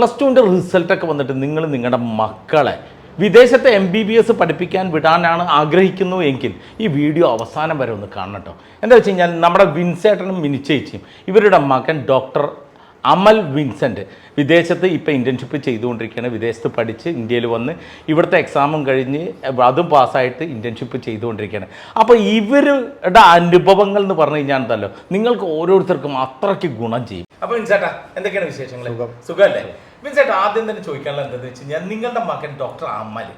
Plus ടുവിന്റെ റിസൾട്ടൊക്കെ വന്നിട്ട് നിങ്ങൾ നിങ്ങളുടെ മക്കളെ വിദേശത്തെ എം ബി ബി എസ് പഠിപ്പിക്കാൻ വിടാനാണ് ആഗ്രഹിക്കുന്നു എങ്കിൽ ഈ വീഡിയോ അവസാനം വരെ ഒന്ന് കാണണം കേട്ടോ. എന്താ വെച്ച് കഴിഞ്ഞാൽ നമ്മുടെ വിൻസേട്ടനും മിനിച്ചേച്ചിയും ഇവരുടെ മകൻ ഡോക്ടർ അമൽ വിൻസെന്റ് വിദേശത്ത് ഇപ്പോൾ ഇന്റേൺഷിപ്പ് ചെയ്തുകൊണ്ടിരിക്കുകയാണ്. വിദേശത്ത് പഠിച്ച് ഇന്ത്യയിൽ വന്ന് ഇവിടുത്തെ എക്സാമും കഴിഞ്ഞ് അതും പാസ്സായിട്ട് ഇന്റേൺഷിപ്പ് ചെയ്തുകൊണ്ടിരിക്കുകയാണ്. അപ്പോൾ ഇവരുടെ അനുഭവങ്ങൾ എന്ന് പറഞ്ഞു കഴിഞ്ഞാൽ എന്തല്ലോ നിങ്ങൾക്ക് ഓരോരുത്തർക്കും അത്രയ്ക്ക് ഗുണം ചെയ്യും. അപ്പോൾ വിൻസേട്ടാ എന്തൊക്കെയാണ് വിശേഷങ്ങൾ? സുഖമല്ലേ? വിൻസേട്ടാ ആദ്യം തന്നെ ചോദിക്കാനുള്ള എന്താണെന്ന് വെച്ച് കഴിഞ്ഞാൽ നിങ്ങളുടെ മകൻ doctor Amal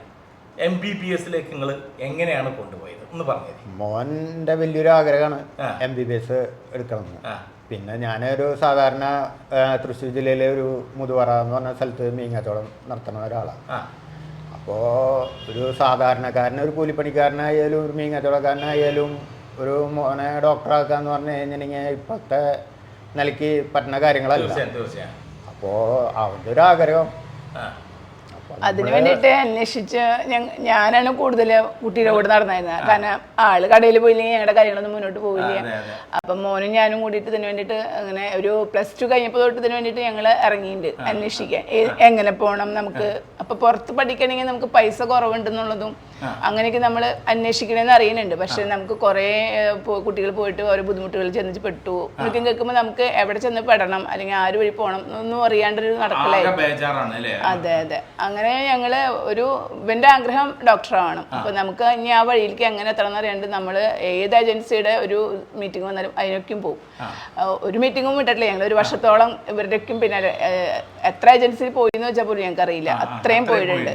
M B B എസിലേക്ക് നിങ്ങൾ എങ്ങനെയാണ് കൊണ്ടുപോയത്? എന്ന് പറഞ്ഞത് മോന്റെ വലിയൊരു ആഗ്രഹമാണ്. എം ബി ബി എസ് എടുക്കണമെന്ന്. പിന്നെ ഞാനൊരു സാധാരണ തൃശ്ശൂർ ജില്ലയിലെ ഒരു മുതുവറ എന്ന് പറഞ്ഞ സ്ഥലത്ത് മീങ്ങാത്തോളം നടത്തുന്ന ഒരാളാണ്. അപ്പോൾ ഒരു സാധാരണക്കാരന് ഒരു കൂലിപ്പണിക്കാരനായാലും ഒരു മീങ്ങാത്തോളക്കാരനായാലും ഒരു മോനെ ഡോക്ടറാക്കാന്ന് പറഞ്ഞു കഴിഞ്ഞിട്ടുണ്ടെങ്കിൽ ഇപ്പോഴത്തെ നിലയ്ക്ക് പറ്റുന്ന കാര്യങ്ങളല്ല. അപ്പോൾ അവന്റെ ഒരു ആഗ്രഹം അതിന് വേണ്ടിയിട്ട് അന്വേഷിച്ച് ഞാനാണ് കൂടുതൽ കുട്ടിയുടെ കൂടെ നടന്നായിരുന്നത് കാരണം ആൾ കടയിൽ പോയില്ലെങ്കിൽ ഞങ്ങളുടെ കാര്യങ്ങളൊന്നും മുന്നോട്ട് പോവില്ല അപ്പം മോനും ഞാനും കൂടിയിട്ട് ഇതിന് വേണ്ടിയിട്ട് അങ്ങനെ ഒരു പ്ലസ് ടു കഴിഞ്ഞപ്പോൾ തൊട്ട് ഇതിന് വേണ്ടിയിട്ട് ഞങ്ങൾ ഇറങ്ങിയിട്ടുണ്ട് അന്വേഷിക്കാൻ. എങ്ങനെ പോകണം നമുക്ക്? അപ്പൊ പുറത്ത് പഠിക്കണമെങ്കിൽ നമുക്ക് പൈസ കുറവുണ്ടെന്നുള്ളതും അങ്ങനെയൊക്കെ നമ്മൾ അന്വേഷിക്കണമെന്ന് അറിയുന്നുണ്ട്. പക്ഷെ നമുക്ക് കുറേ കുട്ടികൾ പോയിട്ട് ഓരോ ബുദ്ധിമുട്ടുകൾ ചെന്ന് പെട്ടു. എന്നൊക്കെ കേൾക്കുമ്പോൾ നമുക്ക് എവിടെ ചെന്ന് പെടണം അല്ലെങ്കിൽ ആര് വഴി പോകണം ഒന്നും അറിയാണ്ടൊരു നടക്കലായി അതെ അതെ. അങ്ങനെ ഞങ്ങൾ ഒരു ഇവന്റെ ആഗ്രഹം ഡോക്ടറാവണം. അപ്പൊ നമുക്ക് ഇനി ആ വഴിയിലേക്ക് എങ്ങനെ എത്തണം എന്നറിയാണ്ട് നമ്മൾ ഏത് ഏജൻസിയുടെ ഒരു മീറ്റിംഗ് വന്നാലും അതിനൊക്കെയും പോകും ഒരു മീറ്റിംഗും വിട്ടിട്ടില്ല. ഞങ്ങൾ ഒരു വർഷത്തോളം ഇവരുടെയൊക്കെയും പിന്നെ എത്ര ഏജൻസിയിൽ പോയി എന്ന് വെച്ചാൽ പോലും ഞങ്ങൾക്ക് അറിയില്ല അത്രയും പോയിട്ടുണ്ട്.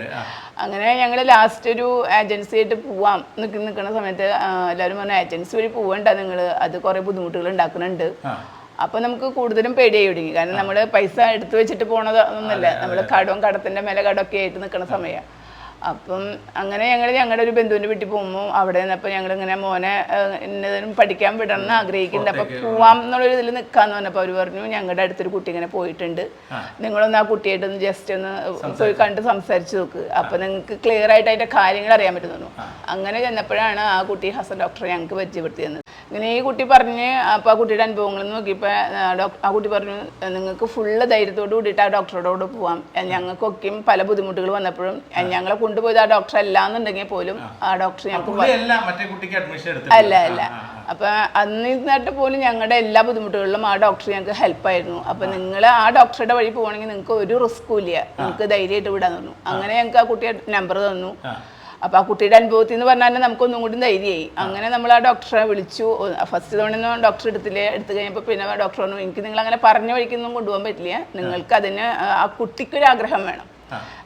അങ്ങനെ ഞങ്ങൾ ലാസ്റ്റ് ഒരു ഏജൻസി ആയിട്ട് പോവാം. നിൽക്കുന്ന നിൽക്കുന്ന സമയത്ത് എല്ലാവരും പറഞ്ഞു ഏജൻസി വഴി പോവണ്ട നിങ്ങൾ അത് കുറേ ബുദ്ധിമുട്ടുകൾ ഉണ്ടാക്കുന്നുണ്ട് അപ്പൊ നമുക്ക് കൂടുതലും പേടിയായി തുടങ്ങി കാരണം നമ്മൾ പൈസ എടുത്തു വെച്ചിട്ട് പോണതൊന്നുമല്ല നമ്മൾ കടവും കടത്തിന്റെ മേലെ കടമൊക്കെ ആയിട്ട് നിൽക്കുന്ന സമയം. അപ്പം അങ്ങനെ ഞങ്ങൾ ഞങ്ങളുടെ ഒരു ബന്ധുവിന്റെ വീട്ടിൽ പോകുമ്പോൾ അവിടെ നിന്നപ്പോൾ ഞങ്ങൾ ഇങ്ങനെ മോനെ ഇന്നതിനും പഠിക്കാൻ വിടണം എന്ന് ആഗ്രഹിക്കുന്നുണ്ട് അപ്പോൾ പോവാം എന്നുള്ളൊരു ഇതിൽ നിൽക്കാന്ന് പറഞ്ഞപ്പോൾ അവർ പറഞ്ഞു ഞങ്ങളുടെ അടുത്തൊരു കുട്ടി ഇങ്ങനെ പോയിട്ടുണ്ട്. നിങ്ങളൊന്ന് ആ കുട്ടിയായിട്ടൊന്ന് ജസ്റ്റ് ഒന്ന് പോയി കണ്ട് സംസാരിച്ച് നോക്ക്. അപ്പോൾ നിങ്ങൾക്ക് ക്ലിയർ ആയിട്ട് അതിന്റെ കാര്യങ്ങൾ അറിയാൻ പറ്റുന്നു അങ്ങനെ ചെന്നപ്പോഴാണ് ആ കുട്ടി ഹസൻ ഡോക്ടറെ ഞങ്ങൾക്ക് പരിചയപ്പെടുത്തി തന്നത്. ഇങ്ങനെ ഈ കുട്ടി പറഞ്ഞ് അപ്പോൾ ആ കുട്ടിയുടെ അനുഭവങ്ങൾ നോക്കിയപ്പോൾ ആ കുട്ടി പറഞ്ഞു നിങ്ങൾക്ക് ഫുള്ള് ധൈര്യത്തോട് കൂടിയിട്ട് ആ ഡോക്ടറോട് പോവാം. ഞങ്ങൾക്കൊക്കെയും പല ബുദ്ധിമുട്ടുകൾ വന്നപ്പോഴും ഞങ്ങളെ കൊണ്ടുപോയത് ആ ഡോക്ടർ അല്ല എന്നുണ്ടെങ്കിൽ പോലും ആ. ഡോക്ടർ ഞങ്ങൾക്ക് അല്ല അല്ല. അപ്പൊ അന്ന് ഇരുന്നിട്ട് പോലും ഞങ്ങളുടെ എല്ലാ ബുദ്ധിമുട്ടുകളിലും ആ ഡോക്ടർ ഞങ്ങൾക്ക് ഹെൽപ്പായിരുന്നു അപ്പൊ നിങ്ങൾ ആ ഡോക്ടറുടെ വഴി പോകണമെങ്കിൽ നിങ്ങൾക്ക് ഒരു റിസ്ക്കും ഇല്ല. നിങ്ങൾക്ക് ധൈര്യമായിട്ട് വിടാൻ തന്നു അങ്ങനെ ഞങ്ങൾക്ക് ആ കുട്ടിയെ നമ്പർ തന്നു. അപ്പൊ ആ കുട്ടിയുടെ അനുഭവത്തിൽ നിന്ന് പറഞ്ഞാൽ നമുക്കൊന്നും കൂടി ധൈര്യമായി. അങ്ങനെ നമ്മൾ ആ ഡോക്ടറെ വിളിച്ചു. ഫസ്റ്റ് തവണ ഡോക്ടർ എടുത്തില്ല? എടുത്തു കഴിഞ്ഞപ്പോൾ പിന്നെ ഡോക്ടർ പറഞ്ഞു എനിക്ക് നിങ്ങൾ അങ്ങനെ പറഞ്ഞ വഴിക്കൊന്നും കൊണ്ടുപോകാൻ പറ്റില്ല. നിങ്ങൾക്ക് അതിന് ആ കുട്ടിക്കൊരു ആഗ്രഹം വേണം.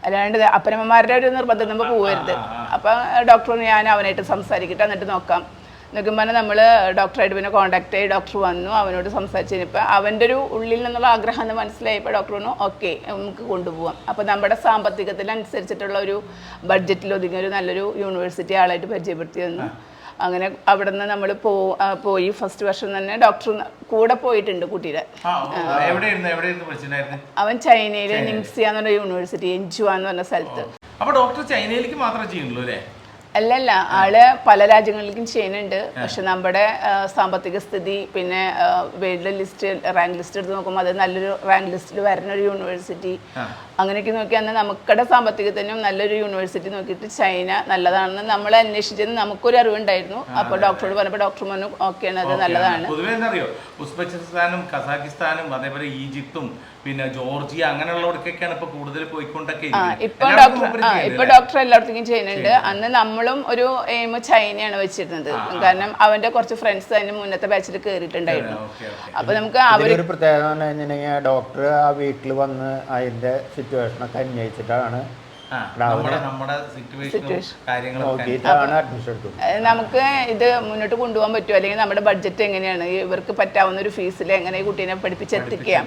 അല്ലാണ്ട് അപ്പനമ്മമാരുടെ ഒരു നിർബന്ധം നമ്മൾ പോകരുത്. അപ്പൊ ഡോക്ടർ ഞാൻ അവനായിട്ട് സംസാരിക്കട്ടെ എന്നിട്ട് നോക്കാം. പറഞ്ഞാൽ നമ്മൾ ഡോക്ടറായിട്ട് പിന്നെ കോൺടാക്ട് ചെയ്ത് ഡോക്ടർ വന്നു അവനോട് സംസാരിച്ച് കഴിഞ്ഞപ്പോൾ അവന്റെ ഒരു ഉള്ളിൽ നിന്നുള്ള ആഗ്രഹം എന്ന് മനസ്സിലായപ്പോൾ ഡോക്ടർ പറഞ്ഞു ഓക്കെ നമുക്ക് കൊണ്ടുപോകാം അപ്പോൾ നമ്മുടെ സാമ്പത്തികത്തിനനുസരിച്ചിട്ടുള്ള ഒരു ബഡ്ജറ്റിൽ ഒതുങ്ങിയ ഒരു നല്ലൊരു യൂണിവേഴ്സിറ്റി ആളായിട്ട് പരിചയപ്പെടുത്തി തന്നു അങ്ങനെ അവിടെ നിന്ന് നമ്മൾ പോയി ഫസ്റ്റ് വർഷം തന്നെ ഡോക്ടർ കൂടെ പോയിട്ടുണ്ട് കുട്ടിയുടെ. അവൻ ചൈനയിലെ നിംസിയ എന്ന് പറഞ്ഞ യൂണിവേഴ്സിറ്റി എൻജുവ എന്ന് പറഞ്ഞ സ്ഥലത്ത്. അപ്പൊ ഡോക്ടർ ചൈനയിലേക്ക് മാത്രമേ ചെയ്യുള്ളൂ അല്ലേ? അല്ലല്ല ആൾ പല രാജ്യങ്ങളിലേക്കും ചെയ്യുന്നുണ്ട്. പക്ഷെ നമ്മുടെ സാമ്പത്തിക സ്ഥിതി പിന്നെ വേൾഡ് ലിസ്റ്റ് റാങ്ക് ലിസ്റ്റ് എടുത്ത് നോക്കുമ്പോൾ അത് നല്ലൊരു റാങ്ക് ലിസ്റ്റിൽ വരുന്ന ഒരു യൂണിവേഴ്സിറ്റി. അങ്ങനെയൊക്കെ നോക്കിയാൽ നമുക്കുടെ സാമ്പത്തികത്തിനും നല്ലൊരു യൂണിവേഴ്സിറ്റി നോക്കിയിട്ട് ചൈന നല്ലതാണെന്ന് നമ്മൾ അന്വേഷിച്ചത് നമുക്കൊരു അറിവുണ്ടായിരുന്നു. അപ്പോൾ ഡോക്ടറോട് പറഞ്ഞപ്പോൾ ഡോക്ടർ പറഞ്ഞു ഓക്കെയാണ് അത് നല്ലതാണ്. പൊതുവെ എന്താ അറിയോ ഉസ്ബെക്കിസ്ഥാനും കസാഖിസ്ഥാനും അതേപോലെ ഈജിപ്തും പിന്നെ ജോർജിയ അങ്ങനെയുള്ളവർക്കൊക്കെയാണ് ഇപ്പൊ കൂടുതൽ പോയിക്കൊണ്ടൊക്കെ. ഇപ്പൊ ഡോക്ടർ ഇപ്പൊ ഡോക്ടർ എല്ലായിടത്തേക്കും ചെയ്യുന്നുണ്ട്. അന്ന് നമ്മളും ഒരു എയിം ചൈനയാണ് വെച്ചിരുന്നത്. കാരണം അവന്റെ കുറച്ച് ഫ്രണ്ട്സ് അതിന് മുന്നത്തെ ബാച്ചിൽ കയറിയിട്ടുണ്ടായിരുന്നു അപ്പൊ നമുക്ക് അവർ ഇതിലൊരു പ്രത്യേകത ഡോക്ടർ ആ വീട്ടിൽ വന്ന് അതിന്റെ സിറ്റുവേഷനൊക്കെ അന്വയിച്ചിട്ടാണ് നമുക്ക് ഇത് മുന്നോട്ട് കൊണ്ടുപോകാൻ പറ്റുമോ? അല്ലെങ്കിൽ നമ്മുടെ ബഡ്ജറ്റ് എങ്ങനെയാണ്? ഇവർക്ക് പറ്റാവുന്ന ഒരു ഫീസിൽ എങ്ങനെ കുട്ടീനെ പഠിപ്പിച്ചെത്തിക്കാം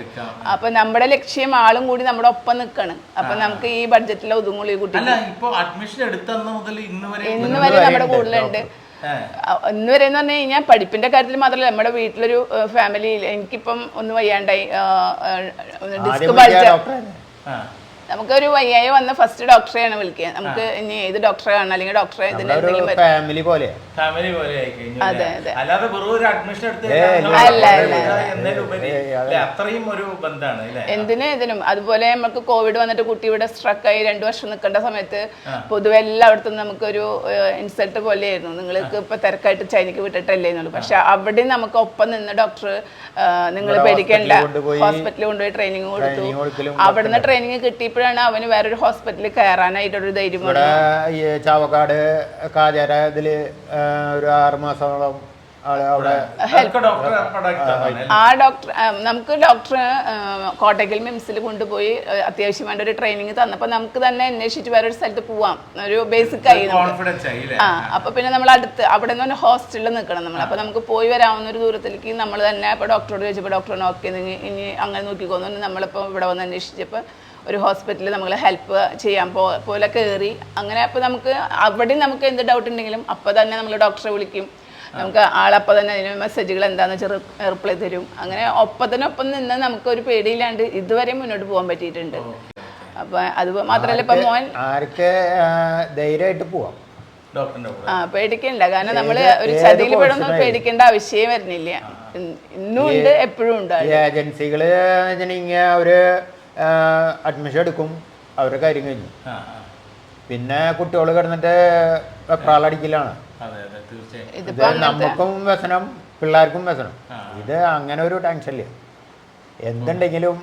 അപ്പൊ നമ്മുടെ ലക്ഷ്യം ആളും കൂടി നമ്മുടെ ഒപ്പം നിൽക്കണം. അപ്പൊ നമുക്ക് ഈ ബഡ്ജറ്റിൽ ഒതുങ്ങുള്ളൂ ഈ കുട്ടി അല്ല ഇപ്പൊ അഡ്മിഷൻ എടുത്തന്ന് മുതൽ ഇന്ന് വരെ നമ്മുടെ കൂടുതലുണ്ട് ഇന്ന് വരെ എന്ന് പറഞ്ഞു കഴിഞ്ഞാൽ പഠിപ്പിന്റെ കാര്യത്തിൽ മാത്രമല്ല നമ്മുടെ വീട്ടിലൊരു ഫാമിലിയിൽ എനിക്കിപ്പം ഒന്ന് വയ്യാണ്ടായി ഡിസ്ക് ബൾജ് ഡോക്ടറെ ആ, നമുക്കൊരു വയ്യായി വന്ന ഫസ്റ്റ് ഡോക്ടറെയാണ് വിളിക്കുക. നമുക്ക് ഇനി ഏത് ഡോക്ടറെ കാണണം? അല്ലെങ്കിൽ ഡോക്ടറെ എന്തെങ്കിലും പറ്റും ഫാമിലി പോലെ. ഫാമിലി പോലെ ആയി കഴിഞ്ഞു അതെ, അല്ലേ? അതെ. അല്ലാതെ വെറും ഒരു അഡ്മിഷൻ എടുത്ത് ഏയ്, കഴിഞ്ഞാൽ അല്ല, അല്ല, ഇവിടെ എന്നതിലുപരി ഏയ്, അതെ. അല്ലേ, അത്രയും ഒരു ബന്ധമാണ് അല്ലേ? എന്തിനും ഇതിനും. അതുപോലെ നമുക്ക് കോവിഡ് വന്നിട്ട് കുട്ടി ഇവിടെ സ്ട്രക്കായി രണ്ടു വർഷം നിൽക്കേണ്ട സമയത്ത് പൊതുവെ എല്ലായിടത്തും നമുക്കൊരു ഇൻസൾട്ട് പോലെയായിരുന്നു. നിങ്ങൾക്ക് ഇപ്പൊ തിരക്കായിട്ട് ചൈനക്ക് വിട്ടിട്ടല്ലേ എന്നുള്ളൂ. പക്ഷെ അവിടെ നമുക്ക് ഒപ്പം നിന്ന് ഡോക്ടർ നിങ്ങൾ ഇവിടെ പേടിക്കേണ്ട. hospital കൊണ്ടുപോയി ഹോസ്പിറ്റലിൽ കൊണ്ടുപോയി ട്രെയിനിങ് കൊടുത്തു. training കൊടുക്കലും അവിടുന്ന് ട്രെയിനിങ് കിട്ടിയപ്പോഴാണ് അവന് വേറൊരു ഹോസ്പിറ്റലിൽ കയറാനായിട്ടൊരു ധൈര്യം ഇവിടെ ഈ ചാവക്കാട് കാജര ഇതിൽ ഒരു ആറ് മാസത്തോളം ആൾ അവിടെ ആ ഡോക്ടർ നമുക്ക് ഡോക്ടർ കോട്ടയ്ക്കൽ മിംസിൽ കൊണ്ടുപോയി അത്യാവശ്യം വേണ്ട ഒരു ട്രെയിനിങ് തന്നപ്പോൾ നമുക്ക് തന്നെ അന്വേഷിച്ച് വേറൊരു സ്ഥലത്ത് പോവാം. ഒരു ബേസിക് ആയി നമുക്ക്. ആ അപ്പൊ പിന്നെ നമ്മൾ അടുത്ത് അവിടെ നിന്ന് ഹോസ്റ്റലിൽ നിൽക്കണം നമ്മൾ അപ്പൊ നമുക്ക് പോയി വരാവുന്ന ഒരു ദൂരത്തിലേക്ക് നമ്മൾ തന്നെ ഇപ്പൊ ഡോക്ടറോട് ചോദിച്ചപ്പോൾ ഡോക്ടർ നോക്കി ഇനി അങ്ങനെ നോക്കിക്കോന്നു നമ്മളിപ്പോൾ ഇവിടെ വന്ന് അന്വേഷിച്ചപ്പോൾ ഒരു ഹോസ്പിറ്റലിൽ നമ്മൾ ഹെൽപ്പ് ചെയ്യാൻ പോ പോലെ കയറി അങ്ങനെ അപ്പോൾ നമുക്ക് അവിടെ നമുക്ക് എന്ത് ഡൗട്ട് ഉണ്ടെങ്കിലും അപ്പോൾ തന്നെ നമ്മൾ ഡോക്ടറെ വിളിക്കും. നമുക്ക് ആളപ്പോൾ തന്നെ അതിന് മെസ്സേജുകൾ എന്താണെന്ന് വെച്ചാൽ റിപ്ലൈ തരും. അങ്ങനെ ഒപ്പത്തിനൊപ്പം നിന്ന് നമുക്ക് ഒരു പേടിയില്ലാണ്ട് ഇതുവരെ മുന്നോട്ട് പോകാൻ പറ്റിയിട്ടുണ്ട്. അപ്പോൾ അത് മാത്രമല്ല ഇപ്പം മോൻ ആർക്ക് ധൈര്യമായിട്ട് പോവാം? ആ പേടിക്കണ്ട. കാരണം നമ്മൾ ഒരു ചതിയിൽ പെടുന്ന പേടിക്കേണ്ട ആവശ്യമേ വരുന്നില്ല. ഇന്നും ഉണ്ട് എപ്പോഴും ഉണ്ട് ഏജൻസികൾ അവർ അഡ്മിഷൻ എടുക്കും. അവരുടെ കാര്യം കഴിഞ്ഞു. പിന്നെ കുട്ടികൾ കിടന്നിട്ട് വെപ്രാളടിക്കലാണ് ഇത് നമുക്കും വ്യസനം പിള്ളേർക്കും വ്യസനം. ഇത് അങ്ങനെ ഒരു ടെൻഷനില്ല എന്തുണ്ടെങ്കിലും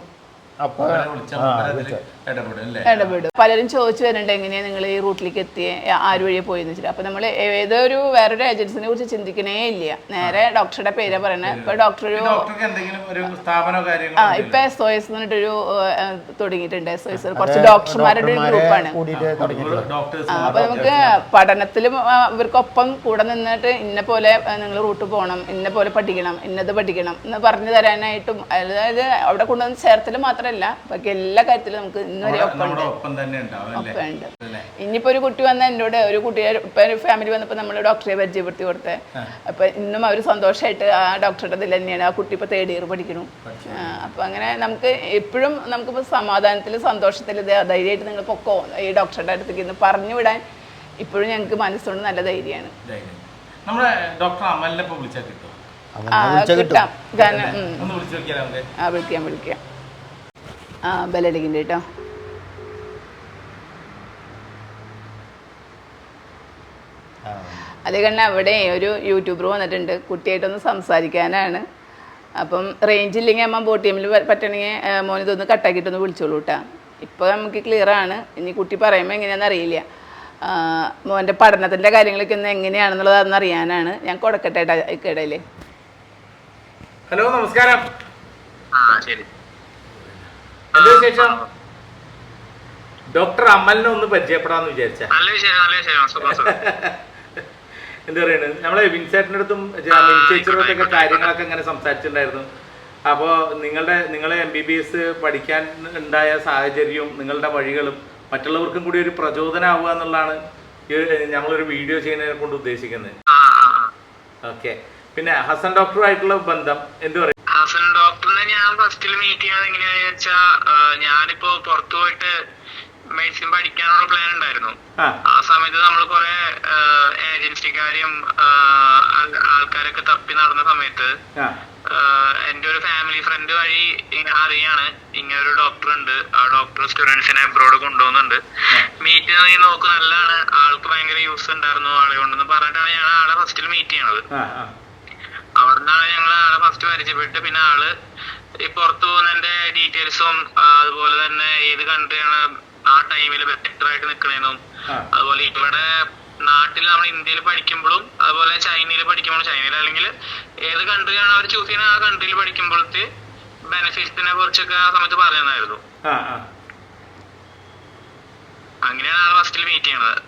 അപ്പൊ ആ. ഇടപെടും പലരും ചോദിച്ചു വരുന്നുണ്ട് എങ്ങനെയാ നിങ്ങൾ ഈ റൂട്ടിലേക്ക് എത്തിയ? ആര് വഴിയെ പോയെന്ന് വെച്ചിട്ട്? അപ്പൊ നമ്മൾ ഏതൊരു വേറൊരു ഏജൻസിനെ കുറിച്ച് ചിന്തിക്കണേ ഇല്ല. നേരെ ഡോക്ടറുടെ പേരാ പറയണേ. ഇപ്പൊ ഡോക്ടർ ഒരു ആ ഇപ്പൊ എസ് ഒ എസ് എന്നിട്ടൊരു തുടങ്ങിയിട്ടുണ്ട്. എസ് ഒ എസ് കുറച്ച് ഡോക്ടർമാരുടെ ഒരു ഗ്രൂപ്പാണ്. കൂടിയിട്ട് തുടങ്ങിയിട്ടുള്ളത്. അപ്പൊ നമുക്ക് പഠനത്തിലും ഇവർക്കൊപ്പം കൂടെ നിന്നിട്ട് ഇന്ന പോലെ നിങ്ങൾ റൂട്ട് പോകണം ഇന്ന പോലെ പഠിക്കണം ഇന്നത് പഠിക്കണം എന്ന് പറഞ്ഞു തരാനായിട്ടും അതായത് അവിടെ കൊണ്ടുവന്ന് ചേർത്തൽ മാത്രമല്ല ബാക്കി എല്ലാ കാര്യത്തിലും നമുക്ക് ഉണ്ട് ഇനിയിപ്പോ ഒരു കുട്ടി വന്ന എന്നോട് ഒരു കുട്ടിയെ ഇപ്പൊ ഒരു ഫാമിലി വന്നപ്പോ നമ്മൾ ഡോക്ടറെ പരിചയപ്പെടുത്തി കൊടുത്തത് അപ്പൊ ഇന്നും അവർ സന്തോഷമായിട്ട് ആ ഡോക്ടറുടെ ഇതിൽ തന്നെയാണ്. ആ കുട്ടി ഇപ്പൊ തേർഡ് ഇയർ പഠിക്കണം അപ്പൊ അങ്ങനെ നമുക്ക് എപ്പോഴും നമുക്കിപ്പോ സമാധാനത്തിൽ സന്തോഷത്തിൽ ഇത് ധൈര്യമായിട്ട് നിങ്ങൾ പൊക്കോ. ഈ ഡോക്ടറുടെ അടുത്തേക്ക് ഇന്ന് പറഞ്ഞു വിടാൻ ഇപ്പോഴും ഞങ്ങൾക്ക് മനസ്സുകൊണ്ട് നല്ല ധൈര്യമാണ്. നമ്മുടെ ഡോക്ടർ അമലിനെ ഇപ്പൊ വിളിച്ചാൽ കിട്ടും? അവനെ ആ കിട്ടാം? കാരണം ഒന്ന് വിളിച്ചു നോക്കിയാൽ നമുക്ക്? ആ വിളിക്കാം വിളിക്കാം. ആ ബലടിക്കുന്നുണ്ട് കേട്ടോ അത് കാരണം അവിടെ ഒരു യൂട്യൂബർ വന്നിട്ടുണ്ട് കുട്ടിയായിട്ടൊന്ന് സംസാരിക്കാനാണ്. അപ്പം റേഞ്ച് ഇല്ലെങ്കിൽ അമ്മ ബോട്ട് ടീമിൽ പറ്റണമെങ്കിൽ മോനെ ഇതൊന്ന് കട്ടാക്കിയിട്ടൊന്ന് വിളിച്ചോളൂ കേട്ടാ ഇപ്പോൾ നമുക്ക് ക്ലിയർ ആണ്. ഇനി കുട്ടി പറയുമ്പോൾ എങ്ങനെയാണെന്ന് അറിയില്ല. മോന്റെ പഠനത്തിന്റെ കാര്യങ്ങളൊക്കെ ഒന്ന് എങ്ങനെയാണെന്നുള്ളത് അതൊന്ന് അറിയാനാണ്. ഞാൻ കൊടുക്കട്ടെ ഇക്കടയിൽ ഹലോ നമസ്കാരം. ഡോക്ടർ അമലിനെ ഒന്ന് പരിചയപ്പെടാന്ന് വിചാരിച്ച നല്ല വിശേഷം നല്ല വിശേഷം. സുഖം സുഖം. എന്താ പറയുന്നത് നമ്മളെ വിൻസേട്ടിന്റെ അടുത്തും ചേച്ചിയോടൊക്കെ കാര്യങ്ങളൊക്കെ ഇങ്ങനെ സംസാരിച്ചിട്ടുണ്ടായിരുന്നു. അപ്പോൾ നിങ്ങളുടെ നിങ്ങളെ എം ബി ബി എസ് പഠിക്കാൻ ഉണ്ടായ സാഹചര്യവും നിങ്ങളുടെ വഴികളും മറ്റുള്ളവർക്കും കൂടി ഒരു പ്രചോദനമാവുക എന്നുള്ളതാണ് ഞങ്ങളൊരു വീഡിയോ ചെയ്യുന്നതിനെ കൊണ്ട് ഉദ്ദേശിക്കുന്നത്. ഓക്കെ പിന്നെ ഹസൻ ഡോക്ടറുമായിട്ടുള്ള ബന്ധം എന്ത് പറയും? ഹസൻ ഡോക്ടറിനെ ഞാൻ ഫസ്റ്റിൽ മീറ്റ് ചെയ്യാൻ എങ്ങനെയാണെന്ന് വെച്ചാൽ ഞാനിപ്പോ പുറത്തു പോയിട്ട് മെഡിസിൻ പഠിക്കാനുള്ള പ്ലാൻ ഉണ്ടായിരുന്നു. ആ. സമയത്ത് നമ്മൾ കുറെ ഏജൻസിക്കാരെയും ആൾക്കാരൊക്കെ തപ്പി നടന്ന സമയത്ത് എന്റെ ഒരു ഫാമിലി ഫ്രണ്ട് വഴി അറിയാണ് ഇങ്ങനെ ഒരു ഡോക്ടർ ഉണ്ട് ആ ഡോക്ടർ സ്റ്റുഡൻസിനെ അബ്രോഡ് കൊണ്ടുപോകുന്നുണ്ട്. മീറ്റ് നീ നോക്ക് നല്ലതാണ്. ആൾക്ക് ഭയങ്കര യൂസ് ഉണ്ടായിരുന്നു ആളെ കൊണ്ടെന്ന് പറഞ്ഞിട്ടാണ് ഞങ്ങൾ ആളെ ഫസ്റ്റിൽ മീറ്റ് ചെയ്യണത്. അവിടുന്നാണ് ഞങ്ങൾ ആളെ ഫസ്റ്റ് പരിചയപ്പെട്ട് പിന്നെ ആൾ ഈ പുറത്തു പോകുന്നതിന്റെ ഡീറ്റെയിൽസും അതുപോലെ തന്നെ ഏത് കൺട്രിയാണ് ആ ടൈമിൽ ബെറ്റർ ആയിട്ട് നിൽക്കണേന്നും അതുപോലെ ഇവിടെ നാട്ടിൽ നമ്മൾ ഇന്ത്യയിൽ പഠിക്കുമ്പോഴും അതുപോലെ ചൈനയിൽ പഠിക്കുമ്പോഴും ചൈനയിൽ അല്ലെങ്കിൽ ഏത് കൺട്രിയാണ് അവർ ചൂസ് ചെയ്യുന്നത് ആ കൺട്രിയിൽ പഠിക്കുമ്പോഴത്തെ ബെനിഫിറ്റ്സിനെ കുറിച്ചൊക്കെ ആ സമയത്ത് പറഞ്ഞു ആ അങ്ങനെയാണ് ആൾ ഫസ്റ്റിൽ മീറ്റ് ചെയ്യണത്.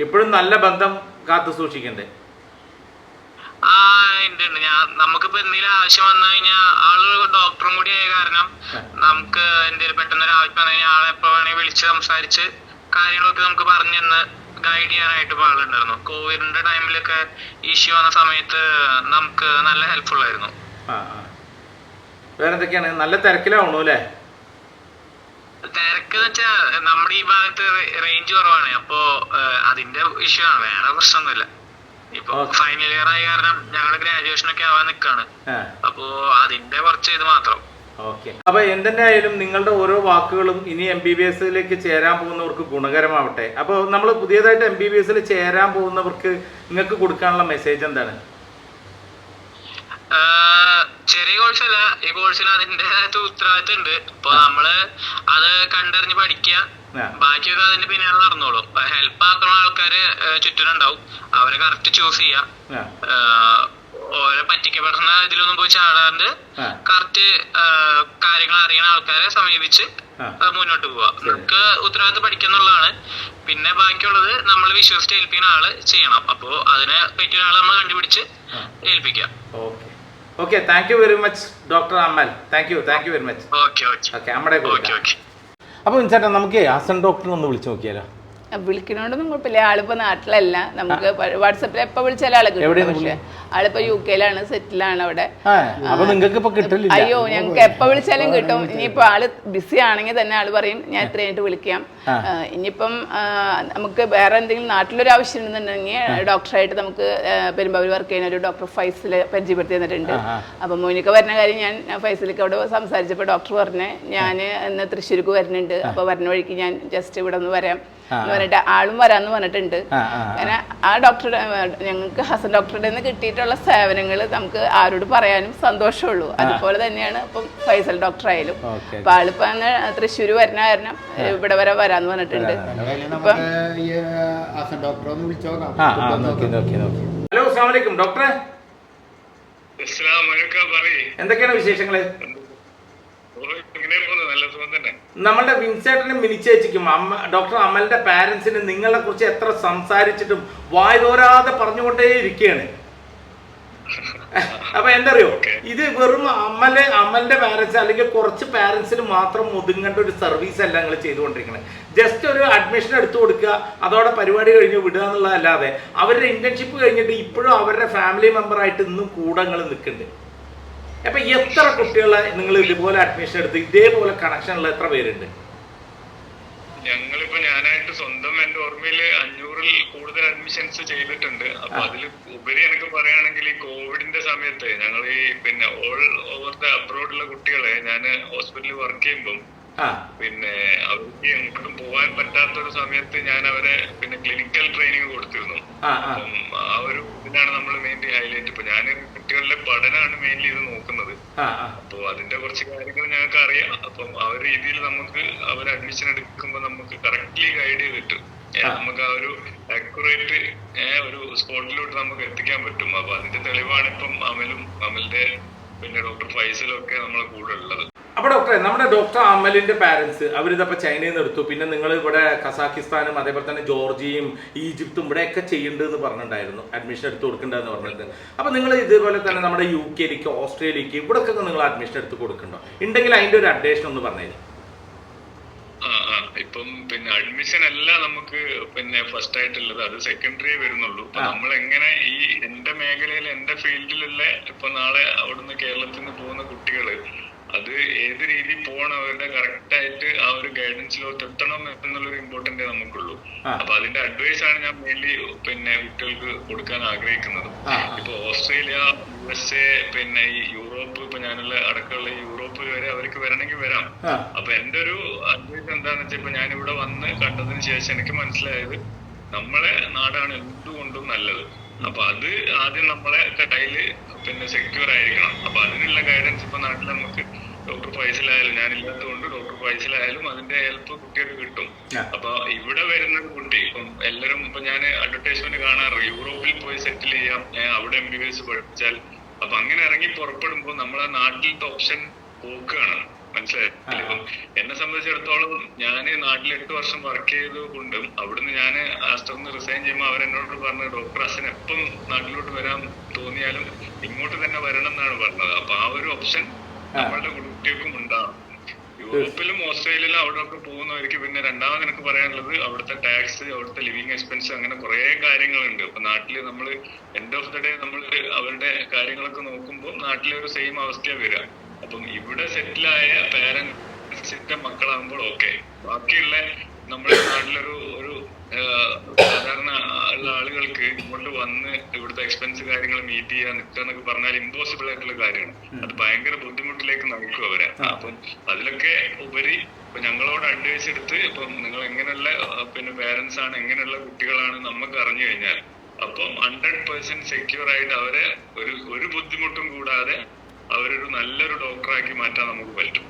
ഇപ്പോഴും നല്ല ബന്ധം കാത്തു സൂക്ഷിക്കണ്ടേ? ആ ഉണ്ട് ഞാൻ നമുക്കിപ്പോ എന്തെങ്കിലും ആവശ്യം വന്നു കഴിഞ്ഞാൽ ആൾ ഡോക്ടറും കൂടി ആയ കാരണം നമുക്ക് എന്തെങ്കിലും പെട്ടെന്ന് ഒരു ആവശ്യം വന്നു കഴിഞ്ഞാൽ ആളെ എപ്പോ വേണമെങ്കിൽ വിളിച്ച് സംസാരിച്ച് കാര്യങ്ങളൊക്കെ നമുക്ക് പറഞ്ഞു തന്ന് ഗൈഡ് ചെയ്യാനായിട്ട് ഇപ്പൊ ആളുണ്ടായിരുന്നു. കോവിഡിന്റെ ടൈമിലൊക്കെ ഇഷ്യൂ വന്ന സമയത്ത് നമുക്ക് നല്ല ഹെൽപ്ഫുൾ ആയിരുന്നു. ആ ആ. വേറെ നല്ല തിരക്കിലാവണു അല്ലേ? തിരക്ക് വെച്ചാ നമ്മുടെ ഈ ഭാഗത്ത് റേഞ്ച് കുറവാണ്. അപ്പോ അതിന്റെ ഇഷ്യൂ ആണ്. വേറെ പ്രശ്നമൊന്നുമില്ല. ഇപ്പൊ. ഫൈനൽ ഇയർ ആയ കാരണം ഞങ്ങളുടെ ഗ്രാജുവേഷൻ ഒക്കെ ആവാൻ നിക്കാണ്. ആ. അപ്പോ അതിന്റെ കുറച്ച് ഇത് മാത്രം. ഓക്കെ. അപ്പൊ എന്തെന്നെ ആയാലും നിങ്ങളുടെ ഓരോ വാക്കുകളും ഇനി എം ബി ബി എസിലേക്ക് ചേരാൻ പോകുന്നവർക്ക് ഗുണകരമാവട്ടെ. അപ്പോൾ നമ്മൾ പുതിയതായിട്ട് എം ബി ബി എസിൽ ചേരാൻ പോകുന്നവർക്ക് നിങ്ങൾക്ക് കൊടുക്കാനുള്ള മെസ്സേജ് എന്താണ്? ചെറിയ കോഴ്സല്ല ഈ കോഴ്സിന് അതിന്റെ ഉത്തരവാദിത്തം ഉണ്ട് അപ്പൊ നമ്മൾ അത് കണ്ടറിഞ്ഞ് പഠിക്കുക. ബാക്കിയൊക്കെ അതിന്റെ പിന്നാലെ നടന്നോളും. ഹെൽപ്പ് ആക്കുന്ന ആൾക്കാര് ചുറ്റിനുണ്ടാവും. അവരെ കറക്റ്റ് ചൂസ് ചെയ്യാം. ഓരോ പറ്റിക്കപ്പെടുന്ന ഇതിലൊന്നും പോയി ചാടാണ്ട്. കറക്റ്റ് കാര്യങ്ങൾ അറിയുന്ന ആൾക്കാരെ സമീപിച്ച് മുന്നോട്ട് പോവാ. നമുക്ക് ഉത്തരവാദിത്തം പഠിക്കുന്നുള്ളതാണ്. പിന്നെ ബാക്കിയുള്ളത് നമ്മൾ വിശ്വസിച്ച് ഏൽപ്പിക്കുന്ന ആൾ ചെയ്യണം. അപ്പോ അതിനെ പറ്റിയ ആളെ നമ്മൾ കണ്ടുപിടിച്ച് ഏൽപ്പിക്കാം. Okay thank you very much doctor Amal thank you thank you very much okay നമ്മുടെ അപ്പോൾ ചേട്ടാ നമുക്ക് ഹസൻ ഡോക്ടറിനെ ഒന്ന് വിളിച്ചു നോക്കിയാലോ? വിളിക്കണോണ്ടൊന്നും കുഴപ്പമില്ല. ആളിപ്പോ നാട്ടിലല്ല. നമുക്ക് വാട്സപ്പിൽ എപ്പോ വിളിച്ചാലും ആളെ കിട്ടും പക്ഷെ ആളിപ്പോ യു കെയിലാണ് സെറ്റിലാണ് അവിടെ. അയ്യോ ഞങ്ങൾക്ക് എപ്പോ വിളിച്ചാലും കിട്ടും. ഇനിയിപ്പോ ആൾ ബിസി ആണെങ്കിൽ തന്നെ ആൾ പറയും ഞാൻ ഇത്ര കഴിഞ്ഞിട്ട് വിളിക്കാം. ഇനിയിപ്പം നമുക്ക് വേറെ എന്തെങ്കിലും നാട്ടിലൊരു ആവശ്യം ഉണ്ടെന്നുണ്ടെങ്കിൽ ഡോക്ടറായിട്ട് നമുക്ക് പെരുമ്പാവൂർ വർക്ക് ചെയ്യുന്ന ഒരു ഡോക്ടർ ഫൈസിൽ പരിചയപ്പെടുത്തി തന്നിട്ടുണ്ട്. അപ്പൊ മോനിക്ക വരുന്ന കാര്യം ഞാൻ ഫൈസലിക്ക് അവിടെ സംസാരിച്ചപ്പോൾ ഡോക്ടർ പറഞ്ഞ് ഞാൻ ഇന്ന് തൃശ്ശൂർക്ക് വരുന്നുണ്ട്. അപ്പൊ വരുന്ന വഴിക്ക് ഞാൻ ജസ്റ്റ് ഇവിടെ ഒന്ന് വരാം. എന്ന് പറഞ്ഞിട്ട് ആളും വരാന്ന് പറഞ്ഞിട്ടുണ്ട്. അങ്ങനെ ആ ഡോക്ടറുടെ ഞങ്ങൾക്ക് ഹസൻ ഡോക്ടറുടെ നിന്ന് കിട്ടിയിട്ടുള്ള സേവനങ്ങൾ നമുക്ക് ആരോട് പറയാനും സന്തോഷമുള്ളൂ. അതുപോലെ തന്നെയാണ് ഇപ്പം ഫൈസൽ ഡോക്ടർ ആയാലും. അപ്പൊ ആളിപ്പോ അങ്ങ് തൃശ്ശൂർ വരുന്ന കാരണം ഇവിടെ വരെ വരാന്ന് പറഞ്ഞിട്ടുണ്ട്. ഇപ്പം ഹലോ അസ്സാം ഡോക്ടറെ എന്തൊക്കെയാണ് വിശേഷങ്ങൾ? നമ്മളുടെ വിൻസേട്ടനും മിനിച്ചേച്ചിക്കും അമ്മ ഡോക്ടർ അമലിന്റെ പാരന്റ്സിന് നിങ്ങളെ കുറിച്ച് എത്ര സംസാരിച്ചിട്ടും വായ്തോരാതെ പറഞ്ഞുകൊണ്ടേ ഇരിക്കുകയാണ് അപ്പൊ എന്തറിയോ ഇത് വെറും അമൽ അമലിന്റെ പാരന്റ്സ് അല്ലെങ്കിൽ കുറച്ച് പാരന്റ്സിന് മാത്രം ഒതുങ്ങേണ്ട ഒരു സർവീസ് അല്ല നിങ്ങൾ ചെയ്തുകൊണ്ടിരിക്കുന്നത് ജസ്റ്റ് ഒരു അഡ്മിഷൻ എടുത്തു കൊടുക്കുക അതോടെ പരിപാടി കഴിഞ്ഞ് വിടുക എന്നുള്ളതല്ലാതെ അവരുടെ ഇന്റേൺഷിപ്പ് കഴിഞ്ഞിട്ട് ഇപ്പോഴും അവരുടെ ഫാമിലി മെമ്പറായിട്ട് ഇന്നും കൂടങ്ങൾ നിങ്ങൾ നിൽക്കുന്നുണ്ട്. അപ്പൊ എത്ര കുട്ടികളെ നിങ്ങൾ ഇതുപോലെ അഡ്മിഷൻ എടുത്ത് ഇതേപോലെ കണക്ഷൻ ഉള്ള എത്ര പേരുണ്ട്? ഞങ്ങളിപ്പോ ഞാനായിട്ട് സ്വന്തം എന്റെ ഓർമ്മയിൽ അഞ്ഞൂറിൽ കൂടുതൽ അഡ്മിഷൻസ് ചെയ്തിട്ടുണ്ട്. അപ്പൊ അതിൽ ഉപരി എനിക്ക് പറയുകയാണെങ്കിൽ ഈ കോവിഡിന്റെ സമയത്ത് ഞങ്ങൾ ഈ പിന്നെ ഓൾ ഓവർ ദ അബ്രോഡുള്ള കുട്ടികളെ ഞാൻ ഹോസ്പിറ്റലിൽ വർക്ക് ചെയ്യുമ്പം പിന്നെ അവർക്ക് എങ്ങോട്ടും പോകാൻ പറ്റാത്ത ഒരു സമയത്ത് ഞാൻ അവരെ പിന്നെ ക്ലിനിക്കൽ ട്രെയിനിങ് കൊടുത്തിരുന്നു. ആ ആ. അപ്പം ആ ഒരു ഇതിനാണ് നമ്മൾ മെയിൻലി ഹൈലൈറ്റ് ഇപ്പൊ. ഞാൻ കുട്ടികളുടെ പഠനമാണ് മെയിൻലി ഇത് നോക്കുന്നത്. ആ ആ. അപ്പൊ അതിന്റെ കുറച്ച് കാര്യങ്ങൾ ഞങ്ങൾക്ക് അറിയാം. അപ്പം ആ ഒരു രീതിയിൽ നമുക്ക് അവരെ അഡ്മിഷൻ എടുക്കുമ്പോൾ നമുക്ക് കറക്റ്റ്ലി ഗൈഡ് ചെയ്തിട്ട് കിട്ടും നമുക്ക് ആ ഒരു അക്യുറേറ്റ് ഒരു സ്പോട്ടിലോട്ട് നമുക്ക് എത്തിക്കാൻ പറ്റും. അപ്പൊ അതിന്റെ തെളിവാണ് ഇപ്പം അമലും അമലിന്റെ പിന്നെ ഡോക്ടർ ഫൈസലും ഒക്കെ നമ്മളെ കൂടെ ഉള്ളത്. അപ്പൊ ഡോക്ടറെ നമ്മുടെ ഡോക്ടർ അമലിന്റെ പാരന്റ്സ് അവരിതപ്പോൾ ചൈനയിൽ നിന്ന് എടുത്തു. പിന്നെ നിങ്ങൾ ഇവിടെ കസാക്കിസ്ഥാനും അതേപോലെ തന്നെ ജോർജിയയും ഈജിപ്തും ഇവിടെയൊക്കെ ചെയ്യേണ്ടതെന്ന് പറഞ്ഞിട്ടുണ്ടായിരുന്നു. അഡ്മിഷൻ എടുത്ത് കൊടുക്കണ്ടെന്ന് പറഞ്ഞിട്ട്. അപ്പോൾ നിങ്ങൾ ഇതുപോലെ തന്നെ നമ്മുടെ യു കെയിലേക്ക് ഓസ്ട്രേലിയക്ക് ഇവിടെയൊക്കെ നിങ്ങൾ അഡ്മിഷൻ എടുത്ത് കൊടുക്കണ്ടോ? ഉണ്ടെങ്കിൽ അതിന്റെ ഒരു അപ്ഡേഷൻ ഒന്ന് പറഞ്ഞു ഇപ്പം പിന്നെ അഡ്മിഷൻ അല്ല നമുക്ക് പിന്നെ ഫസ്റ്റ് ആയിട്ടുള്ളത്. അത് സെക്കൻഡറി വരുന്നുള്ളൂ. അപ്പൊ. നമ്മൾ എങ്ങനെ ഈ എന്റെ മേഖലയിൽ എന്റെ ഫീൽഡിലുള്ള ഇപ്പൊ നാളെ അവിടുന്ന് കേരളത്തിൽ നിന്ന് പോകുന്ന കുട്ടികൾ അത് ഏത് രീതിയിൽ പോകണം അവരുടെ കറക്റ്റ് ആയിട്ട് ആ ഒരു ഗൈഡൻസിലോട്ട് എത്തണം എന്നുള്ളൊരു ഇമ്പോർട്ടന്റ് നമുക്കുള്ളൂ. അപ്പൊ അതിന്റെ അഡ്വൈസ് ആണ് ഞാൻ മെയിൻലി പിന്നെ കുട്ടികൾക്ക് കൊടുക്കാൻ ആഗ്രഹിക്കുന്നത്. ഇപ്പോ ഓസ്ട്രേലിയ യു എസ് എ പിന്നെ ഈ യൂറോപ്പ് ഇപ്പൊ ഞാനുള്ള അടക്കമുള്ള യൂറോപ്പ് വരെ അവർക്ക് വരണമെങ്കിൽ വരാം. അപ്പൊ എന്റെ ഒരു അഡ്വൈസ് എന്താണെന്ന് വെച്ചാൽ ഇപ്പൊ ഞാൻ ഇവിടെ വന്ന് കണ്ടതിന് ശേഷം എനിക്ക് മനസ്സിലായത് നമ്മളെ നാടാണ് എന്തുകൊണ്ടും നല്ലത്. അപ്പൊ അത് ആദ്യം നമ്മളെ കയ്യിൽ പിന്നെ സെക്യൂർ ആയിരിക്കണം. അപ്പൊ അതിനുള്ള ഗൈഡൻസ് ഇപ്പൊ നാട്ടിൽ നമുക്ക് ഡോക്ടർ ഫൈസലായാലും ഞാനില്ലാത്തതുകൊണ്ട് ഡോക്ടർ ഫൈസലായാലും അതിന്റെ ഹെൽപ്പ് കുട്ടികൾക്ക് കിട്ടും. അപ്പൊ ഇവിടെ വരുന്ന കുട്ടി ഇപ്പം എല്ലാരും ഇപ്പൊ ഞാൻ അഡ്വർടൈസ്മെന്റ് കാണാറ് യൂറോപ്പിൽ പോയി സെറ്റിൽ ചെയ്യാം. അവിടെ എം ബി ബി എസ് പഠിപ്പിച്ചാൽ. അപ്പൊ അങ്ങനെ ഇറങ്ങി പുറപ്പെടുമ്പോൾ നമ്മളെ നാട്ടിലത്തെ ഓപ്ഷൻ പോക്കാണ് മനസ്സിലായി? ഇപ്പം എന്നെ സംബന്ധിച്ചിടത്തോളം ഞാൻ നാട്ടിൽ എട്ട് വർഷം വർക്ക് ചെയ്തത് കൊണ്ടും അവിടുന്ന് ഞാൻ ആസ്റ്റർന്ന് റിസൈൻ ചെയ്യുമ്പോൾ അവരെന്നോട് പറഞ്ഞത് ഡോക്ടർ അച്ഛൻ എപ്പം നാട്ടിലോട്ട് വരാൻ തോന്നിയാലും ഇങ്ങോട്ട് തന്നെ വരണം എന്നാണ് പറഞ്ഞത്. അപ്പൊ ആ ഒരു ഓപ്ഷൻ നമ്മളുടെ കുട്ടികൾക്കും ഉണ്ടാകും യൂറോപ്പിലും ഓസ്ട്രേലിയയിലും അവിടെ ഒക്കെ പോകുന്നവർക്ക് പിന്നെ രണ്ടാമത് എനിക്ക് പറയാനുള്ളത് അവിടുത്തെ ടാക്സ് അവിടുത്തെ ലിവിങ് എക്സ്പെൻസ് അങ്ങനെ കുറെ കാര്യങ്ങളുണ്ട്. അപ്പൊ നാട്ടിൽ നമ്മൾ എൻഡ് ഓഫ് ദ ഡേ നമ്മൾ അവരുടെ കാര്യങ്ങളൊക്കെ നോക്കുമ്പോൾ നാട്ടിലെ ഒരു സെയിം അവസ്ഥയാണ് വരിക. അപ്പം ഇവിടെ സെറ്റിലായ പാരന്റ്സിന്റെ മക്കളാകുമ്പോൾ ഓക്കെ ബാക്കിയുള്ള നമ്മുടെ നാട്ടിലൊരു ഒരു സാധാരണ ഉള്ള ആളുകൾക്ക് ഇങ്ങോട്ട് വന്ന് ഇവിടുത്തെ എക്സ്പെൻസ് കാര്യങ്ങൾ മീറ്റ് ചെയ്യാൻ നിൽക്കുക എന്നൊക്കെ പറഞ്ഞാൽ ഇമ്പോസിബിൾ ആയിട്ടുള്ള കാര്യമാണ്. അത് ഭയങ്കര ബുദ്ധിമുട്ടിലേക്ക് നയിക്കും അവരെ. അപ്പം അതിലൊക്കെ ഉപരി ഇപ്പൊ ഞങ്ങളോട് അഡ്വൈസ് എടുത്ത് ഇപ്പം നിങ്ങൾ എങ്ങനെയുള്ള പിന്നെ പേരൻസ് ആണ് എങ്ങനെയുള്ള കുട്ടികളാണ് നമുക്ക് അറിഞ്ഞു കഴിഞ്ഞാൽ അപ്പം ഹൺഡ്രഡ് പെർസെന്റ് സെക്യൂർ ആയിട്ട് അവരെ ഒരു ഒരു ബുദ്ധിമുട്ടും കൂടാതെ അവരൊരു നല്ലൊരു ഡോക്ടറാക്കി മാറ്റാൻ നമുക്ക് പറ്റും.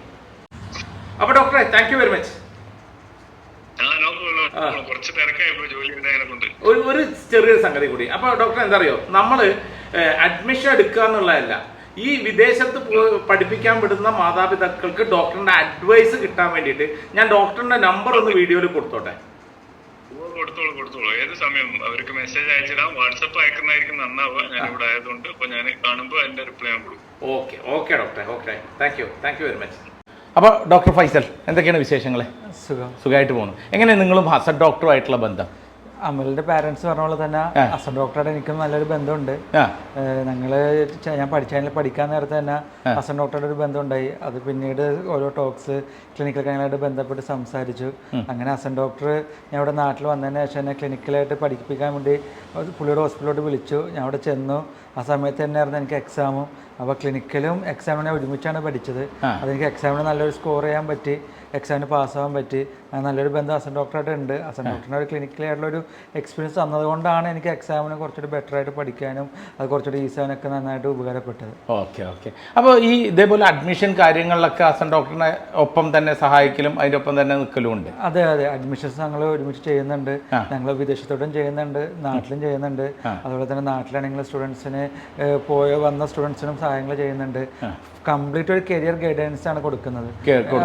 അപ്പൊ ഡോക്ടറെ താങ്ക് യു വെരി മച്ച് ഒരു ഒരു ചെറിയൊരു സംഗതി കൂടി. അപ്പൊ ഡോക്ടർ എന്താ അറിയോ നമ്മൾ അഡ്മിഷൻ എടുക്കുക എന്നുള്ളതല്ല ഈ വിദേശത്ത് പഠിപ്പിക്കാൻ വിടുന്ന മാതാപിതാക്കൾക്ക് ഡോക്ടറിന്റെ അഡ്വൈസ് കിട്ടാൻ വേണ്ടിയിട്ട് ഞാൻ ഡോക്ടറിന്റെ നമ്പർ ഒന്ന് വീഡിയോയിൽ കൊടുത്തോട്ടെ. കൊടുത്തോളൂ കൊടുത്തോളൂ. ഏത് സമയം അവർക്ക് മെസ്സേജ് അയച്ചിടാം. വാട്സപ്പ് അയക്കുന്നതായിരിക്കും നന്നാവുക. ഞാൻ ഇവിടെ ആയതുകൊണ്ട് അപ്പൊ ഞാൻ കാണുമ്പോൾ അതിന്റെ റിപ്ലൈ ഞാൻ കൊടുക്കും. ഓക്കെ ഓക്കെ ഡോക്ടറെ okay thank you thank you very much അപ്പോൾ ഡോക്ടർ ഫൈസൽ എന്തൊക്കെയാണ് വിശേഷങ്ങൾ സുഖം. സുഖമായിട്ട് പോകുന്നു എങ്ങനെയാണ് നിങ്ങളും ഹസഡ് ഡോക്ടറുമായിട്ടുള്ള ബന്ധം? അമലിന്റെ പാരന്റ്സ് പറഞ്ഞ പോലെ തന്നെ. അസൻ ഡോക്ടറുടെ എനിക്കും നല്ലൊരു ബന്ധമുണ്ട്. ഞങ്ങൾ ഞാൻ പഠിച്ചതിൽ പഠിക്കാൻ നേരത്തെ തന്നെ അസൻ ഡോക്ടറുടെ ഒരു ബന്ധമുണ്ടായി. അത് പിന്നീട് ഓരോ ടോക്സ് ക്ലിനിക്കൽ കാര്യങ്ങളായിട്ട് ബന്ധപ്പെട്ട് സംസാരിച്ചു. അങ്ങനെ അസൻ ഡോക്ടർ ഞാൻ ഇവിടെ നാട്ടിൽ വന്നതിന് ശേഷം എന്നെ ക്ലിനിക്കലായിട്ട് പഠിപ്പിക്കാൻ വേണ്ടി പുള്ളിയുടെ ഹോസ്പിറ്റലിലോട്ട് വിളിച്ചു. ഞാൻ അവിടെ ചെന്നു. ആ സമയത്ത് തന്നെയായിരുന്നു എനിക്ക് എക്സാമും അപ്പോൾ ക്ലിനിക്കലും എക്സാമിനും ഒരുമിച്ചാണ് പഠിച്ചത്. അതെനിക്ക് എക്സാമിന് നല്ലൊരു സ്കോർ ചെയ്യാൻ പറ്റി. എക്സാമിന് പാസ്സാവാൻ പറ്റി. നല്ലൊരു ബന്ധം അസൻ ഡോക്ടറായിട്ട് ഉണ്ട്. അസൻ ഡോക്ടറിന്റെ ഒരു ക്ലിനിക്കലായിട്ടുള്ള ഒരു എക്സ്പീരിയൻസ് തന്നതുകൊണ്ടാണ് എനിക്ക് എക്സാമിന് കുറച്ചുകൂടി ബെറ്റർ ആയിട്ട് പഠിക്കാനും അത് കുറച്ചുകൂടി ഈസാനൊക്കെ നന്നായിട്ട് ഉപകാരപ്പെട്ടത്. ഓക്കെ ഓക്കെ അപ്പോൾ ഈ ഇതേപോലെ അഡ്മിഷൻ കാര്യങ്ങളിലൊക്കെ അസൻ ഡോക്ടറിനെ ഒപ്പം തന്നെ സഹായിക്കലും അതിന്റെ ഒപ്പം തന്നെ നിൽക്കലും ഉണ്ട്? അതെ അതെ. അഡ്മിഷൻസ് ഞങ്ങൾ ഒരുമിച്ച് ചെയ്യുന്നുണ്ട്. ഞങ്ങൾ വിദേശത്തോട്ടും ചെയ്യുന്നുണ്ട്. നാട്ടിലും ചെയ്യുന്നുണ്ട്. അതുപോലെ തന്നെ നാട്ടിലാണെങ്കിൽ സ്റ്റുഡൻസിന് പോയ വന്ന സ്റ്റുഡൻസിനും സഹായങ്ങൾ ചെയ്യുന്നുണ്ട്. കംപ്ലീറ്റ് ഒരു കരിയർ ഗൈഡൻസ് ആണ് കൊടുക്കുന്നത്.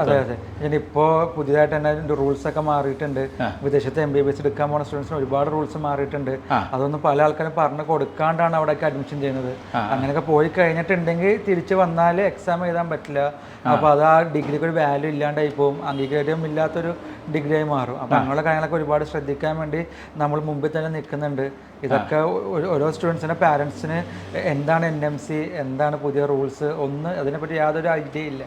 അതെ അതെ. ഇപ്പോൾ പുതിയതായിട്ട് തന്നെ റൂൾസ് ഒക്കെ മാറിയിട്ടുണ്ട്. വിദേശത്ത് എം ബി ബി എസ് എടുക്കാൻ പോകുന്ന സ്റ്റുഡൻസിന് ഒരുപാട് റൂൾസ് മാറിയിട്ടുണ്ട്. അതൊന്നും പല ആൾക്കാരും പറഞ്ഞു കൊടുക്കാണ്ടാണ് അവിടെയൊക്കെ അഡ്മിഷൻ ചെയ്യുന്നത്. അങ്ങനെയൊക്കെ പോയി കഴിഞ്ഞിട്ടുണ്ടെങ്കിൽ തിരിച്ച് വന്നാൽ എക്സാം എഴുതാൻ പറ്റില്ല. അപ്പോൾ അത് ആ ഡിഗ്രിക്ക് ഒരു വാല്യൂ ഇല്ലാണ്ടായി പോകും. അംഗീകാരം ഇല്ലാത്തൊരു ഡിഗ്രി ആയി മാറും. അപ്പോൾ അങ്ങനെയുള്ള കാര്യങ്ങളൊക്കെ ഒരുപാട് ശ്രദ്ധിക്കാൻ വേണ്ടി നമ്മൾ മുമ്പിൽ തന്നെ നിൽക്കുന്നുണ്ട്. ഇതൊക്കെ ഓരോ സ്റ്റുഡൻസിന്റെ പാരൻസിന് എന്താണ് എൻ എം സി എന്താണ് പുതിയ റൂൾസ് ഒന്ന് അതിനെപ്പറ്റി യാതൊരു ഐഡിയ ഇല്ല.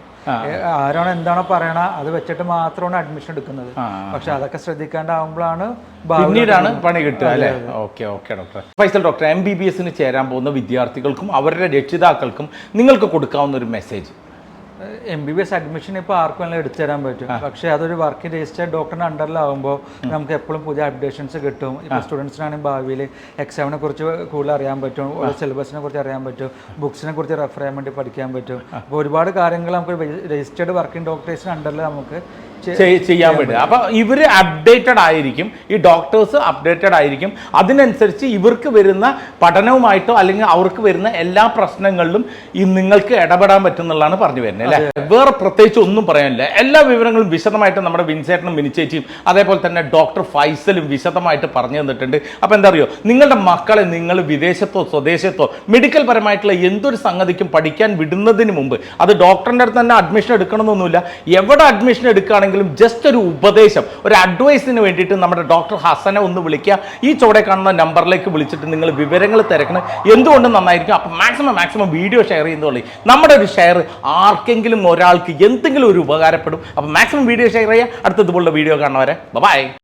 ആരാണ് എന്താണോ പറയണ അത് വെച്ചിട്ട് മാത്രമാണ് അഡ്മിഷൻ എടുക്കുന്നത്. പക്ഷെ അതൊക്കെ ശ്രദ്ധിക്കാണ്ടാവുമ്പോഴാണ് പിന്നീടാണ് പണി കിട്ടുക അല്ലേ? Okay okay doctor Faisal doctor M B B എസിന് ചേരാൻ പോകുന്ന വിദ്യാർത്ഥികൾക്കും അവരുടെ രക്ഷിതാക്കൾക്കും നിങ്ങൾക്ക് കൊടുക്കാവുന്ന ഒരു message M B B S admission ഇപ്പോൾ ആർക്കും എല്ലാം എടുത്തു തരാൻ പറ്റും. പക്ഷേ അതൊരു വർക്ക് രജിസ്റ്റേഡ് ഡോക്ടറിന്റെ അണ്ടറിലാവുമ്പോൾ നമുക്ക് എപ്പോഴും പുതിയ അപ്ഡേഷൻസ് കിട്ടും. ഇപ്പോൾ സ്റ്റുഡൻസിനാണെങ്കിൽ ഭാവിയിൽ എക്സാമിനെ കുറിച്ച് കൂടുതൽ അറിയാൻ പറ്റും. ഓരോ സിലബസിനെ കുറിച്ച് അറിയാൻ പറ്റും. ബുക്സിനെ കുറിച്ച് റെഫർ ചെയ്യാൻ വേണ്ടി പഠിക്കാൻ പറ്റും. അപ്പോൾ ഒരുപാട് കാര്യങ്ങൾ നമുക്ക് രജിസ്റ്റേഡ് വർക്കിംഗ് ഡോക്ടേഴ്സിന് അണ്ടറിൽ നമുക്ക് ചെയ്യാൻ വേണ്ടി. അപ്പൊ ഇവർ അപ്ഡേറ്റഡ് ആയിരിക്കും. ഈ ഡോക്ടേഴ്സ് അപ്ഡേറ്റഡ് ആയിരിക്കും. അതിനനുസരിച്ച് ഇവർക്ക് വരുന്ന പഠനവുമായിട്ടോ അല്ലെങ്കിൽ അവർക്ക് വരുന്ന എല്ലാ പ്രശ്നങ്ങളിലും ഈ നിങ്ങൾക്ക് ഇടപെടാൻ പറ്റുന്നുള്ളതാണ് പറഞ്ഞു വരുന്നത് അല്ലെ? വേറെ പ്രത്യേകിച്ച് ഒന്നും പറയാനില്ല. എല്ലാ വിവരങ്ങളും വിശദമായിട്ട് നമ്മുടെ വിൻസേട്ടനും മിനിച്ചേച്ചിയും അതേപോലെ തന്നെ ഡോക്ടർ ഫൈസലും വിശദമായിട്ട് പറഞ്ഞു തന്നിട്ടുണ്ട്. അപ്പൊ എന്താ അറിയോ? നിങ്ങളുടെ മക്കളെ നിങ്ങൾ വിദേശത്തോ സ്വദേശത്തോ മെഡിക്കൽ പരമായിട്ടുള്ള എന്തൊരു സംഗതിക്കും പഠിക്കാൻ വിടുന്നതിന് മുമ്പ് അത് ഡോക്ടറിന്റെ അടുത്ത് തന്നെ അഡ്മിഷൻ എടുക്കണമെന്നൊന്നുമില്ല. എവിടെ അഡ്മിഷൻ എടുക്കുകയാണെങ്കിലും ജസ്റ്റ് ഒരു ഉപദേശം ഒരു അഡ്വൈസിന് വേണ്ടിയിട്ട് നമ്മുടെ ഡോക്ടർ ഹസനെ ഒന്ന് വിളിക്കുക. ഈ ചുവടെ കാണുന്ന നമ്പറിലേക്ക് വിളിച്ചിട്ട് നിങ്ങൾ വിവരങ്ങൾ തിരക്കണം. എന്തുകൊണ്ട് നന്നായിരിക്കും. അപ്പം മാക്സിമം മാക്സിമം വീഡിയോ ഷെയർ ചെയ്യുന്നതുള്ളി നമ്മുടെ ഒരു ഷെയർ ആർക്കെങ്കിലും ഒരാൾക്ക് എന്തെങ്കിലും ഒരു ഉപകാരപ്പെടും. അപ്പം മാക്സിമം വീഡിയോ ഷെയർ ചെയ്യുക. അടുത്തതുപോലുള്ള വീഡിയോ കാണുന്നവരെ. ബൈ